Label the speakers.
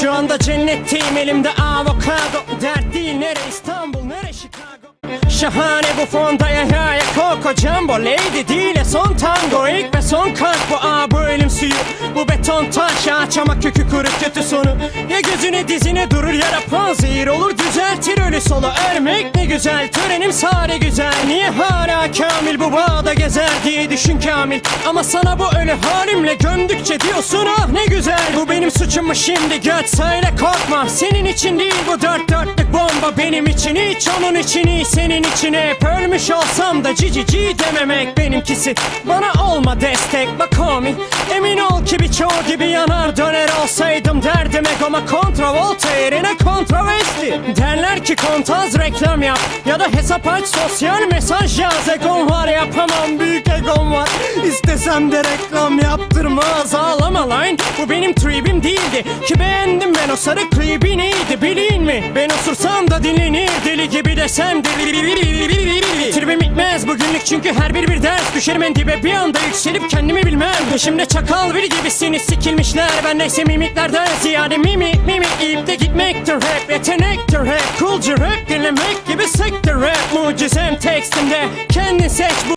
Speaker 1: Şu anda cennetteyim elimde avokado. Dert değil nere İstanbul nere Chicago? Şahane bu fonda ya ya ya Coco Jumbo Lady ya son tango. İlk ve son kalp bu aa bu elim suyu. Bu beton taş ağaç ama kökü kırık kötü sonu. Ya gözüne dizine durur ya da panzehir olur düzeltir ölü solu. Ermek ne güzel törenim sare güzel. Niye hala kamil bu bağda gezer diye düşün kamil? Ama sana bu ölü halimle gömdükçe diyorsun ah ne güzel Bu benim suçum mu şimdi göt söyle korkma. Senin için değil bu dört dörtlük bomba. Benim için hiç onun için iyi senin için hep. Ölmüş olsam da cici ci dememek benimkisi. Bana olma destek bak homie. Emin ol ki birçoğu gibi yanar döner olsaydım derdim egoma. Kontravolta yerine kontravesti. Derler ki kontaz reklam yap ya da hesap aç sosyal mesaj yaz. Egom var yapamam büyük egom var. İstesem de reklam lan Bu benim tribim değildi. Ki beğendim ben o sarı klibi neydi bilin mi? Ben osursam da dinlenir deli gibi desem deli Tribim bitmez bugünlük çünkü her bir bir ders Düşerim en dibe bir anda yükselip kendimi bilmem. Peşimde çakal biri gibisiniz sikilmişler. Ben neyse mimiklerden ziyade mimi mimi İyip de gitmektir hep yetenektir hep Coolcu rap dinlemek gibi sektir rap. Mucizem tekstimde kendin seç bu